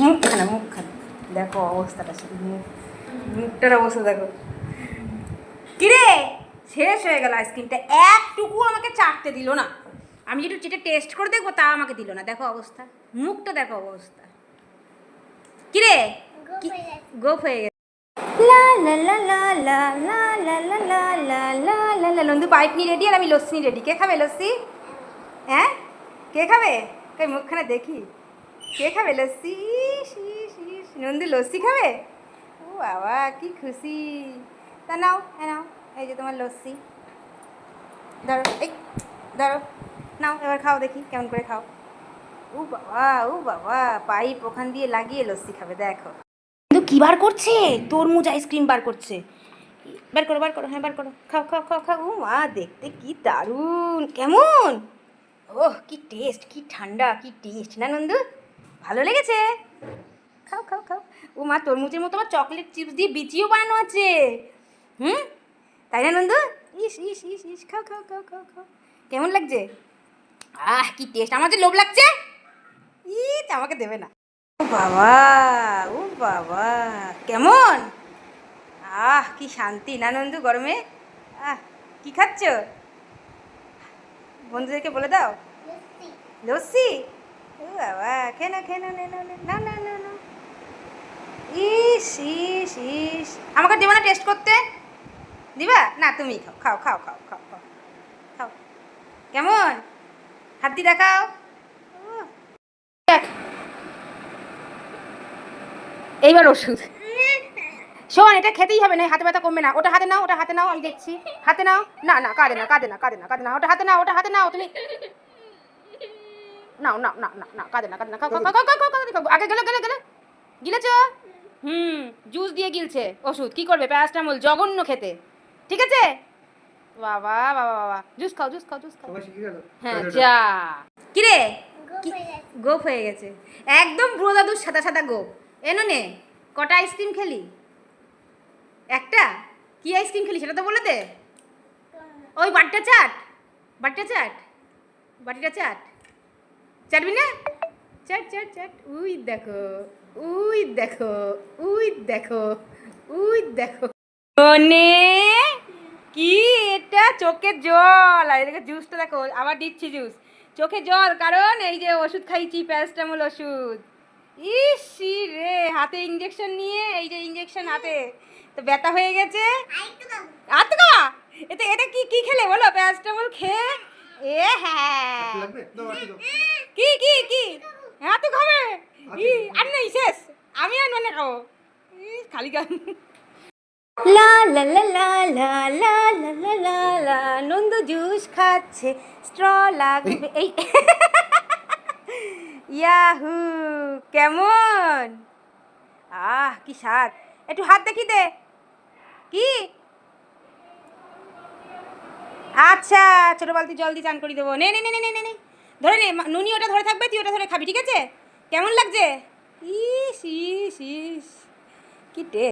মুখখানা মুখখানা দেখো অবস্থাটা মুখ মুখটার অবস্থা দেখো কিরে শেষ হয়ে গেল আইসক্রিমটা একটুকু আমাকে চাটতে দিল না আমি যেটু যেটা টেস্ট করে দেখব তা আমাকে দিল না দেখো অবস্থা মুখটা দেখো অবস্থা কিরে গোফ হয়ে গেছে নন্দু পাইপ নিয়ে রেডি আর আমি লস্যি রেডি কে খাবে লস্যি হ্যাঁ কে খাবে তাই মুখখানা দেখি কে খাবে? লস্যি। নন্দু, লস্যি খাবে? ও বাবা, কি খুশি। তা নাও হ্যাঁ নাও, এই যে তোমার লস্যি। ধরো, এই, ধরো, নাও, এবার খাও দেখি, কেমন করে খাও। ও বাবা ও বাবা, পাইপ ওখান দিয়ে লাগিয়ে লস্যি খাবে, দেখো। কিন্তু কি বার করছে? তরমুজ আইসক্রিম বার করছে। বার করো বার করো হ্যাঁ বার করো। খাও খাও খাও খাও। ও মা, দেখতে কি দারুণ, কেমন? ওহ, কি টেস্ট কি ঠান্ডা, কি টেস্ট না, নন্দু? ভালো লেগেছে? খাও খাও খাও। ও মা তরমুজের মতো আমার চকলেট চিপস দিয়ে বিচিও বানানো আছে। হুম? তাই না নন্দু? ইস ইস ইস ইস খাও খাও খাও খাও খাও। কেমন লাগছে? আহ কি টেস্ট আমার যে লোভ লাগছে? ইস আমাকে দেবে না। ও বাবা ও বাবা কেমন? আহ কি শান্তি। না নন্দু গরমে? আহ কি খাচ্ছ? বন্ধুদেরকে বলে দাও। লস্যি? বাবা খেয়ে না খেয়ে না নে নাও, নে। না না না না ইস ইস ইস। আমাকে দেবো না টেস্ট করতে? দিবা? না তুমি খাও খাও খাও খাও খাও খাও খাও। কেমন? হাত দিয়ে দেখাও। এইবার ওষুধ। শোন এটা খেতেই হবে না হাতে ব্যথা কমবে না। ওটা হাতে নাও ওটা হাতে নাও আমি দেখছি। হাতে নাও। না না কাঁদে না কাঁদে না কাঁদে না কাঁদে না। ওটা হাতে নাও ওটা হাতে নাও তুমি নাও নাও না না না কাঁদে না কাঁদে না আগে গেলে গেলে গেলে গিলেছ? হুম জুস দিয়ে গিলছে ওষুধ কি করবে প্যারাস্টামল জঘন্য খেতে ঠিক আছে? বাবা বাবা বাবা জুস খাও জুস খাও জুস খাও। হ্যাঁ যা। কিরে? গোপ হয়ে গেছে। একদম বুড়ো দাদুর সাদা সাদা গোপ। এনো নে কটা আইসক্রিম খেলি? একটা? কি আইসক্রিম খেলি সেটা তো বলে দে। ওই বাটিটা চাট বাটটা চাট বাটিটা চাট। চাটবি না? চাট চাট চাট। উই দেখো উই দেখো উই দেখো উই দেখো। মনে কি এটা? চোখের জল। আর এদিকে জুসটা দেখো আবার দিচ্ছি জুস চোখে জল কারণ এই যে ওষুধ খাইছি প্যারাসিটামল ওষুধ। ইস রে হাতে ইঞ্জেকশন নিয়ে এই যে ইঞ্জেকশন হাতে। তো ব্যথা হয়ে গেছে। আতকা! এটা এটা কি কি খেলে বলো? প্যারাসিটামল খেয়ে এ হ্যাঁ কি কি কি হ্যাঁ তো খাবে ই আর নেই শেষ আমি আর মানে খাব খালি গান লা লা লা লা লা লা লা লা লা লা নন্দ জুস খাচ্ছে স্ট্র লাগবে এই ইয়াহু কেমন আহ কি স্বাদ একটু হাত দেখি দে কি আচ্ছা ছোটো বালতি জল দিয়ে চান করে দেবো। নে নে নে নে নে নে। ধরে নে নুনি ওটা ধরে থাকবে, তুই ওটা ধরে খাবি, ঠিক আছে? কেমন লাগছে? ইস ইস ইস। কি টেস্ট।